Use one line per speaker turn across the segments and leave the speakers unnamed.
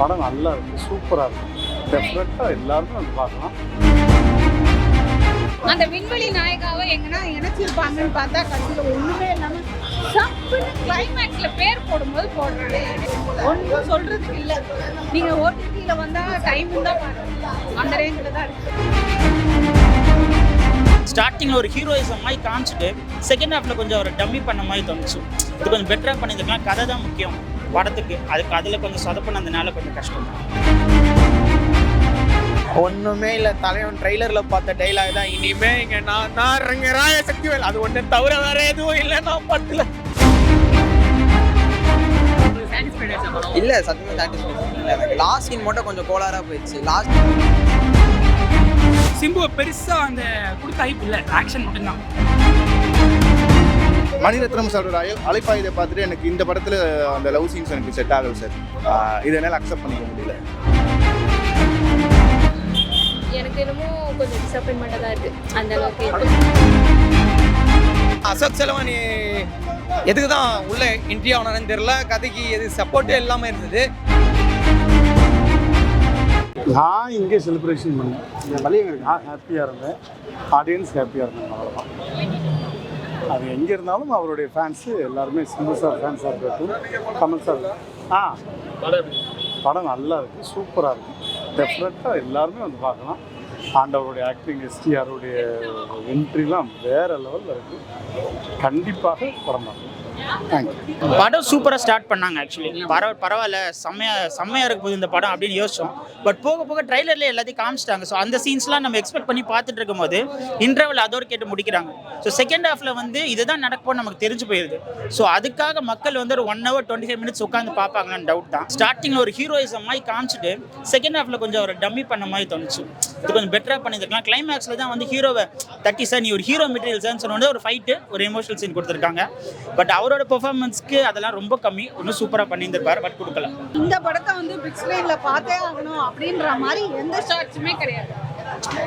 படம் நல்லா இருக்குது சூப்பராக இருக்குது டெஃபினட்டாக எல்லாருமே வந்து பார்க்கலாம்.
அந்த விண்வெளி நாயகாவை எங்கன்னா இணைச்சிருப்பாங்கன்னு பார்த்தா கடைசியில் ஒண்ணுமே இல்லாம சப்புன்னு கிளைமேக்ஸ்ல பேர் போடும்போது போடுறாங்க. ஒன்றும் சொல்றதுக்கு இல்லை. நீங்க ஓடிடியில வந்தா டைம் தான் பாருங்க. அந்த ரேஞ்சில் தான் இருக்கு.
ஸ்டார்டிங்கில் ஒரு ஹீரோயிசம் மாதிரி காமிச்சிட்டு செகண்ட் ஹாஃபில் கொஞ்சம் ஒரு டம்மி பண்ண மாதிரி தோணுச்சு. இது கொஞ்சம் பெட்டராக பண்ணியிருக்கலாம் கதை தான் முக்கியம். படத்துக்கு அதுக்கு அதில் கொஞ்சம் சொதப்பினதுனால கொஞ்சம் கஷ்டம்.
ஒண்ணுமே இல்ல தலைவன் ட்ரைலர்ல பார்த்த டைலாக் தான். இனிமே இங்க நான் நான் ராய சக்திவேல் அது ஒண்ணு தவிர வேற எதுவும் இல்ல நான் படத்துல. இல்ல சத்தியமா சாட்டிஸ்ஃபேக்ஷன் இல்ல எனக்கு லாஸ்ட் சீன் மட்டும் கொஞ்சம் கோளாரா போயிடுச்சு. லாஸ்ட்
சிம்புவை பெருசா அந்த கொடுத்த ஹைப் இல்ல. ஆக்ஷன் மட்டும்தான்.
மணிரத்னம் சாரோட அய அலைப்பாயுதை பார்த்துட்டு எனக்கு இந்த படத்தில் அந்த லவ் சீன்ஸ் எனக்கு செட் ஆகல சார். ஆஹ் இதை என்னால் அக்செப்ட் பண்ணிக்க முடியல.
எனக்கு என்னமோ கொஞ்சம் டிசப்பாயின்மெண்ட்டாக தான் இருக்கு. அந்த அளவுக்கு
அசோக் செலவன் எதுக்கு தான் உள்ள என்ட்ரி ஆனான்னு தெரியல. கதைக்கு எது சப்போர்ட்டே இல்லாம இருந்தது.
நான் இங்கே செலிப்ரேஷன் பண்ணேன். என் நான் ஹாப்பியாக இருந்தேன். ஆடியன்ஸ் ஹாப்பியாக இருந்தாங்க அவ்வளோதான் அது எங்கே இருந்தாலும் அவருடைய ஃபேன்ஸு எல்லாருமே சிம்பு சார் ஃபேன்ஸாக இருக்கட்டும் கமல் சார். ஆ படம் நல்லா இருக்குது சூப்பராக இருக்குது டெஃபினட்டாக எல்லாருமே வந்து பார்க்கலாம். ஆண்டவருடைய ஆக்டிங் எஸ்டிஆருடைய என்ட்ரிலாம் வேறு லெவலில் இருக்குது கண்டிப்பாக படம் பார்க்கலாம். தேங்க்யூ
படம் சூப்பராக ஸ்டார்ட் பண்ணாங்க ஆக்சுவலி பரவ பரவாயில்ல. செம்மையா செம்மையாக இருக்க போகுது இந்த படம் அப்படின்னு யோசிச்சோம். பட் போக போக ட்ரைலர்ல எல்லாத்தையும் காமிச்சிட்டாங்க. ஸோ அந்த சீன்ஸ்லாம் நம்ம எக்ஸ்பெக்ட் பண்ணி பார்த்துட்டு இருக்கும்போது இன்டர்வல் அதோட கேட்டு முடிக்கிறாங்க. ஸோ செகண்ட் ஹாஃபில் வந்து இதுதான் நடக்கும்னு நமக்கு தெரிஞ்சு போயிருது. ஸோ அதுக்காக மக்கள் வந்து ஒரு one hour twenty five minutes உட்காந்து பார்ப்பாங்கன்னு டவுட் தான் ஸ்டார்டிங்கில் ஒரு ஹீரோயிசம் மாதிரி காமிச்சிட்டு செகண்ட் ஹாஃபில் கொஞ்சம் ஒரு டம்மி பண்ண மாதிரி தோணுச்சு. இது கொஞ்சம் பெட்டராக பண்ணியிருக்கலாம் கிளைமேக்ஸில் தான் வந்து ஹீரோவை தட்டி சார் நீ ஒரு ஹீரோ மெட்டீரியல் சார்னு சொன்னோட ஒரு ஃபைட்டு ஒரு எமோஷனல் சீன் கொடுத்துருக்காங்க. பட் அவரோட பெர்ஃபார்மன்ஸ்க்கு அதெல்லாம் ரொம்ப கம்மி. இன்னும் சூப்பராக பண்ணியிருந்திருப்பார் பட் கொடுக்கல.
இந்த படத்தை வந்து பிக் ஸ்க்ரீனில் பார்த்தே ஆகணும் அப்படின்ற மாதிரி எந்த ஷார்ட்ஸுமே கிடையாது.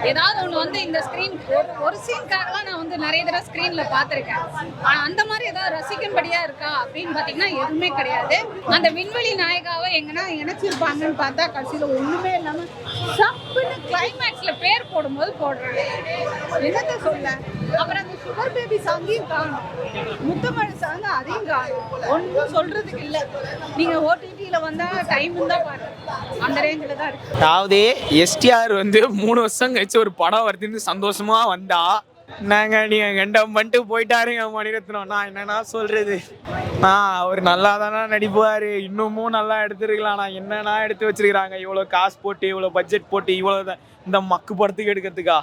ஏதாவது ஒன்று வந்து இந்த ஸ்க்ரீன் ஒரு ஒரு சீனுக்காகலாம் நான் வந்து நிறைய தடவை ஸ்க்ரீனில் பார்த்துருக்கேன். ஆனால் அந்த மாதிரி ஏதாவது ரசிக்கும்படியாக இருக்கா அப்படின்னு பார்த்தீங்கன்னா எதுவுமே கிடையாது. அந்த விண்வெளி நாயகாவை எங்கன்னா இணைச்சிருப்பாங்கன்னு பார்த்தா கடைசியில் ஒன்றுமே இல்லாமல் சப்புன்னு கிளைமேக்ஸில் பேர் போடும்போது போடுறாங்க. என்னத்தை சொல்ல? அப்புறம் அந்த சுகர் பேபி சாங்கையும் காணும் முத்தமிழ் சாங் அதையும் காணும். ஒன்றும் சொல்றதுக்கு இல்லை. நீங்க ஓடிடியில வந்தா டைம் தான் பாருங்க. அந்த ரேஞ்சில் தான் இருக்கு.
அதாவது எஸ்டிஆர் வந்து மூணு வருஷம் கழிச்சு ஒரு படம் வருதுன்னு சந்தோஷமா வந்தா. நாங்க நீங்க கண்டம் பண்ணிட்டு போயிட்டாருங்க மணிரத்னம். நான் என்னன்னா சொல்றது? நான் அவர் நல்லா தானே நடிப்பாரு. இன்னமும் நல்லா எடுத்துருக்கலாம். நான் என்னன்னா எடுத்து வச்சிருக்கிறாங்க? இவ்வளோ காசு போட்டு இவ்வளோ பட்ஜெட் போட்டு இவ்வளோ இந்த மக்கு படத்துக்கு எடுக்கிறதுக்கா?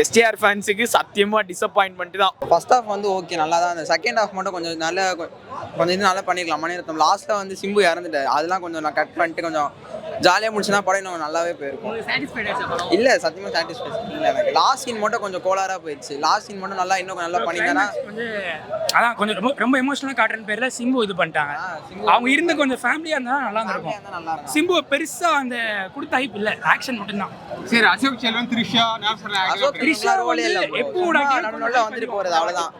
எஸ்டிஆர் ஃபேன்ஸுக்கு சத்தியமாக டிசப்பாயின்மெண்ட் தான். ஃபர்ஸ்ட் ஹாஃப் வந்து ஓகே நல்லா தான் இருந்தது. செகண்ட் ஹாஃப் மட்டும் கொஞ்சம் நல்லா கொஞ்சம் இது நல்லா பண்ணிருக்கலாம். மணிரத்னம் லாஸ்ட்டாக வந்து சிம்பு இறந்துட்டாரு. அதெல்லாம் கொஞ்சம் நான் கட் பண்ணிட்டு கொஞ்சம் ஜாலியாக முடிச்சுனா படம் இன்னும் நல்லாவே போயிருக்கும். இல்லை சத்தியமாக சாட்டிஸ்ஃபேக்ஷன் இல்லை எனக்கு. லாஸ்ட் சீன் மட்டும் கொஞ்சம் கோளாராக போயிடுச்சு லாஸ்ட் சீன் மட்டும் நல்லா இன்னும் நல்லா
வந்து அதான் கொஞ்சம் ரொம்ப ரொம்ப எமோஷனலாக காட்டுறன்னு பேர்ல சிம்பு இது பண்ணிட்டாங்க. அவங்க இருந்து கொஞ்சம் ஃபேமிலியா இருந்தா நல்லா இருந்திருக்கும்.
இருந்தால் நல்லா இருக்கும்
சிம்புவை பெருசா அந்த கொடுத்த ஹைப் இல்ல. ஆக்ஷன் மட்டும்தான்.
சரி அசோக் செல்வன் த்ரிஷா
அசோக்
த்ரிஷா
ரோலே இல்லை.
எப்போ
வந்துட்டு போகிறது அவ்வளோதான்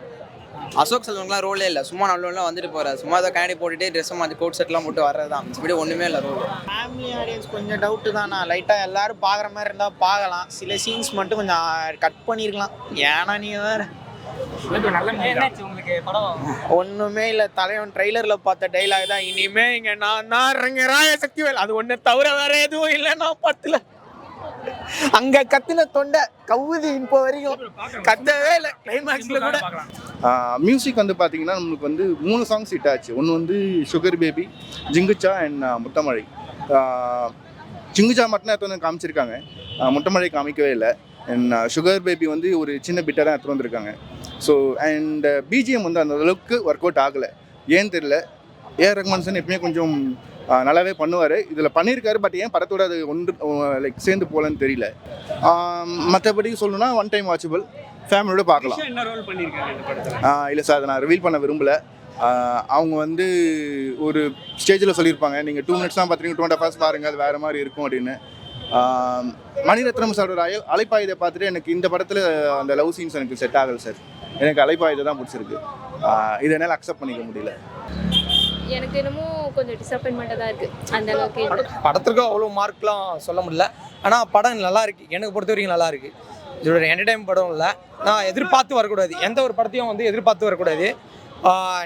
அசோக் செல்வன்லாம் ரோலே இல்லை. சும்மா நடுவுல வந்துட்டு போகிறார் சும்மா ஏதோ கண்ணாடி போட்டுட்டு ட்ரெஸ் மாற்றி கோட் செட்லாம் போட்டு வர்றது தான் இப்படி ஒன்றுமே இல்லை ரோல் ஃபேமிலி ஆடியன்ஸ் கொஞ்சம் டவுட்டு தான் நான் லைட்டாக எல்லாரும் பார்க்குற மாதிரி இருந்தால் பார்க்கலாம் சில சீன்ஸ் மட்டும் கொஞ்சம் கட் பண்ணியிருக்கலாம் ஏன்னா நீ வேறு.
தான்.
ஒன்றுமே இல்லை. தலைவன் ட்ரைலரில் பார்த்த டைலாக் தான். இனிமே இங்கே நான் நான் இறங்க ராய சக்திவேல் அது ஒன்று தவிர வேற எதுவும் இல்லை. நான் பத்தில் அங்கே கத்தின தொண்டை கவுதி இப்போ வரைக்கும் கத்தவே இல்லை. கிளைமேக்ஸ்ல கூட.
மியூசிக் வந்து பார்த்தீங்கன்னா நம்மளுக்கு வந்து மூணு சாங்ஸ் ஹிட் ஆச்சு. ஒன்று வந்து sugar baby Jinguchaa and Muthamazhai Jinguchaa மட்டும் தான் வந்து காமிச்சிருக்காங்க. ஆஹ் முத்தமழை காமிக்கவே இல்லை. அண்ட் சுகர் பேபி வந்து ஒரு சின்ன பிட்டாக தான் எடுத்துகிட்டு வந்திருக்காங்க ஸோ அண்ட் பிஜிஎம் வந்து அந்த அளவுக்கு ஒர்க் அவுட் ஆகலை. ஏன்னு தெரியல. ஏஆர் ரஹ்மான் சார் எப்பயுமே கொஞ்சம் நல்லாவே பண்ணுவார். இதில் பண்ணியிருக்காரு பட் ஏன் படத்தோட அது ஒன்று லைக் சேர்ந்து போகலன்னு தெரியல. மற்றபடி சொல்லணும்னா ஒன் டைம் வாட்சபிள் ஃபேமிலியோட பார்க்கலாம். இல்லை சார் அதை நான் ரிவீல் பண்ண விரும்பல. அவங்க வந்து ஒரு ஸ்டேஜில் சொல்லியிருப்பாங்க நீங்கள் டூ மினிட்ஸ் தான் பார்த்துருங்க டூ அண்ட் ஹவர்ஸ் பாருங்கள் அது வேறு மாதிரி இருக்கும் அப்படின்னு. மணிரத்னம் சாரோட அய அலைப்பாயுதை பார்த்துட்டு எனக்கு இந்த படத்தில் அந்த லவ் சீன்ஸ் எனக்கு செட் ஆகலை சார் எனக்கு அலைப்பாயுதை தான் பிடிச்சிருக்கு. இதை என்னால் அக்செப்ட் பண்ணிக்க முடியல.
எனக்கு என்னமோ கொஞ்சம் டிசப்பாயின்மெண்ட்டாக தான் இருக்கு. அந்த அளவுக்கு.
படத்துக்கு அவ்வளோ மார்க்லாம் சொல்ல முடியல. ஆனால் படம் நல்லா இருக்கு. எனக்கு பொறுத்த வரைக்கும் நல்லா இருக்கு. இதோட என்டர்டைன் படம் இல்லை. நான் எதிர்பார்த்து வரக்கூடாது. எந்த ஒரு படத்தையும் வந்து எதிர்பார்த்து வரக்கூடாது.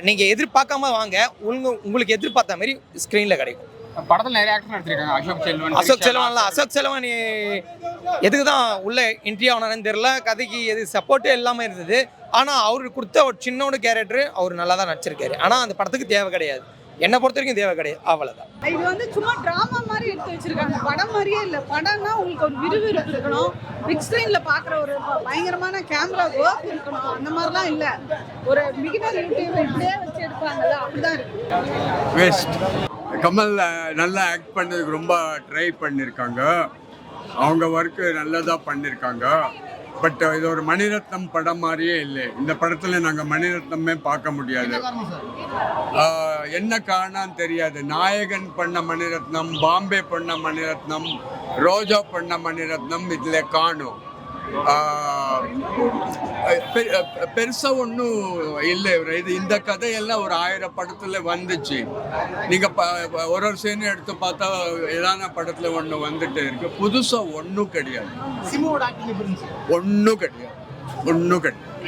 நீங்கள் எதிர்பார்க்காம வாங்க. உங்க உங்களுக்கு எதிர்பார்த்த மாதிரி ஸ்க்ரீனில் கிடைக்கும்.
படத்துல நிறைய ஆக்டர் நடிச்சிருக்காங்க. அசோக் செல்வன்
அசோக் செல்வன்ல அசோக் செல்வன் எதுக்கு தான் உள்ள என்ட்ரி ஆனான்னு தெரியல. கதைக்கு எது சப்போர்ட்டே இல்லாமல் இருந்தது. ஆனால் அவருக்கு கொடுத்த ஒரு சின்னோட கேரக்டர் அவர் நல்லா தான் நடிச்சிருக்காரு. ஆனால் அந்த படத்துக்கு தேவை கிடையாது. என்னை பொறுத்த வரைக்கும் தேவை கிடையாது. அவ்வளோதான்
இது வந்து சும்மா டிராமா மாதிரி எடுத்து வச்சிருக்காங்க. படம் மாதிரியே இல்லை. படம்னா உங்களுக்கு ஒரு விறுவிறுப்பு இருக்கணும். பிக் ஸ்க்ரீனில் பார்க்குற ஒரு பயங்கரமான கேமரா ஒர்க் இருக்கணும். அந்த மாதிரிலாம் இல்லை. ஒரு பிகினர் யூடியூப் இப்படியே வச்சு எடுப்பாங்கல்ல அப்படிதான் இருக்கு.
வேஸ்ட் கமல் அஹ், நல்லா ஆக்ட் பண்ணதுக்கு ரொம்ப ட்ரை பண்ணியிருக்காங்க அவங்க ஒர்க்கு நல்லதாக பண்ணியிருக்காங்க பட் இது ஒரு மணிரத்னம் படம் மாதிரியே இல்லை. இந்த படத்தில் நாங்கள் மணிரத்னமே பார்க்க முடியாது. என்ன காரணம் தெரியாது. நாயகன் பண்ண மணிரத்னம் பாம்பே பண்ண மணிரத்னம் ரோஜா பண்ண மணிரத்னம் இதில் காணும். ஆஹ், பெ- பெருசா ஒன்றும் இல்லை இது இந்த கதையெல்லாம் ஒரு ஆயிரம் படத்துல வந்துச்சு. நீங்க ப- ப- ஒரு ஒரு சீன் எடுத்து பார்த்தா ஏதான படத்துல ஒன்று வந்துட்டு இருக்கு. புதுசா ஒன்றும் கிடையாது. ஒன்றும் கிடையாது. ஒன்றும் கிடையாது.